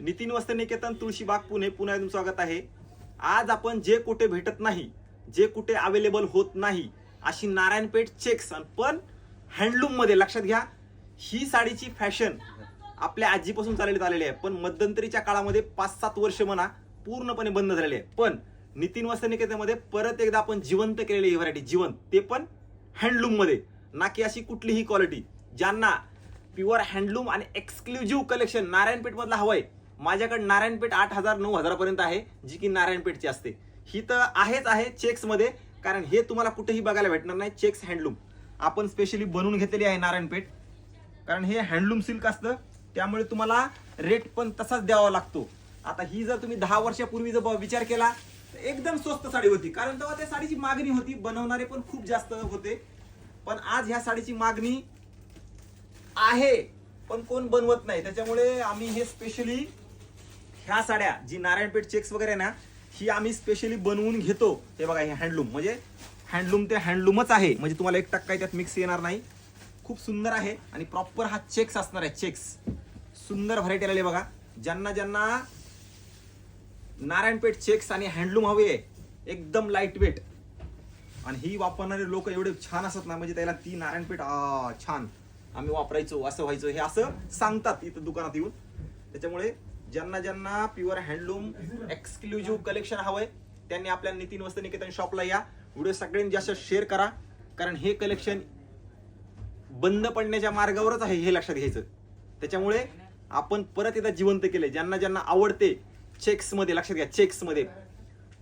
नितीन वस्त्रनिकेतन तुळशीबाग पुणे. पुन्हा एकदा स्वागत आहे. आज आपण जे कुठे भेटत नाही जे कुठे अवेलेबल होत नाही अशी नारायणपेठ चेक्स पण हँडलूममध्ये लक्षात घ्या ही साडीची फॅशन आपल्या आजीपासून चालली आलेली आहे. पण मध्यंतरीच्या काळामध्ये पाच सात वर्ष म्हणा पूर्णपणे बंद झालेली आहे पण नितीन वस्त्रनिकेतनमध्ये परत एकदा आपण जिवंत केलेली ही व्हरायटी जिवंत. ते पण हँडलूममध्ये. ना की अशी कुठलीही क्वालिटी ज्यांना प्युअर हँडलूम आणि एक्सक्लुझिव्ह कलेक्शन नारायणपेठमधला हवं आहे माझ्याकडे नारायणपेठ आठ हजार नऊ हजारापर्यंत आहे जी की नारायणपेठची असते. ही तर आहेच आहे चेक्समध्ये कारण हे तुम्हाला कुठेही बघायला भेटणार नाही चेक्स हँडलूम. आपण स्पेशली बनवून घेतलेली आहे नारायणपेठ कारण हे हँडलूम सिल्क असतं त्यामुळे तुम्हाला रेट पण तसाच द्यावा लागतो. आता ही जर तुम्ही दहा वर्षापूर्वी जर विचार केला तर एकदम स्वस्त साडी होती. कारण तेव्हा त्या साडीची मागणी होती बनवणारे पण खूप जास्त होते. पण आज ह्या साडीची मागणी आहे पण कोण बनवत नाही. त्याच्यामुळे आम्ही हे स्पेशली ह्या साड्या जी नारायणपेठ चेक्स वगैरे आहे ना ही आम्ही स्पेशली बनवून घेतो. हे बघा हे हँडलूम म्हणजे हँडलूम ते हँडलूमच आहे. म्हणजे तुम्हाला एक टक्का त्यात मिक्स येणार नाही. खूप सुंदर आहे आणि प्रॉपर हा चेक्स असणार आहे चेक्स सुंदर व्हरायटी आलेली बघा. ज्यांना ज्यांना नारायणपेठ चेक्स आणि हँडलूम हवे आहे एकदम लाइट वेट आणि ही वापरणारे लोक एवढे छान असत ना म्हणजे त्याला ती नारायणपेठ छान. आम्ही वापरायचो असं व्हायचं हे असं सांगतात इथं दुकानात येऊन. त्याच्यामुळे ज्यांना ज्यांना प्युअर हँडलूम एक्सक्लुझिव्ह कलेक्शन हवंय त्यांनी आपल्या नितीन वस्त निकेतन शॉपला या. व्हिडिओ सगळ्यांनी जास्त शेअर करा. कारण हे कलेक्शन बंद पडण्याच्या मार्गावरच आहे हे लक्षात घ्यायचं. त्याच्यामुळे आपण परत एकदा जिवंत केले ज्यांना ज्यांना आवडते चेक्समध्ये लक्षात घ्या चेक्समध्ये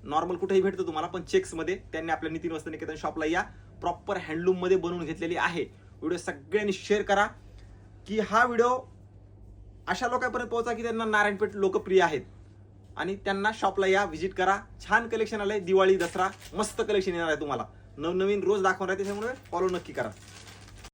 नॉर्मल कुठेही भेटतं तुम्हाला पण चेक्समध्ये त्यांनी आपल्या नितीन वस्त निकेतन शॉपला या. प्रॉपर हँडलूममध्ये बनवून घेतलेली आहे. व्हिडिओ सगळ्यांनी शेअर करा. की हा व्हिडिओ अशा लोकांपर्यंत पोहोचा की त्यांना नारायणपेठ लोकप्रिय आहेत. आणि त्यांना शॉपला या व्हिजिट करा. छान कलेक्शन आलंय. दिवाळी दसरा मस्त कलेक्शन येणार आहे तुम्हाला. नवनवीन रोज दाखवणार आहे त्याच्यामुळे फॉलो नक्की करा.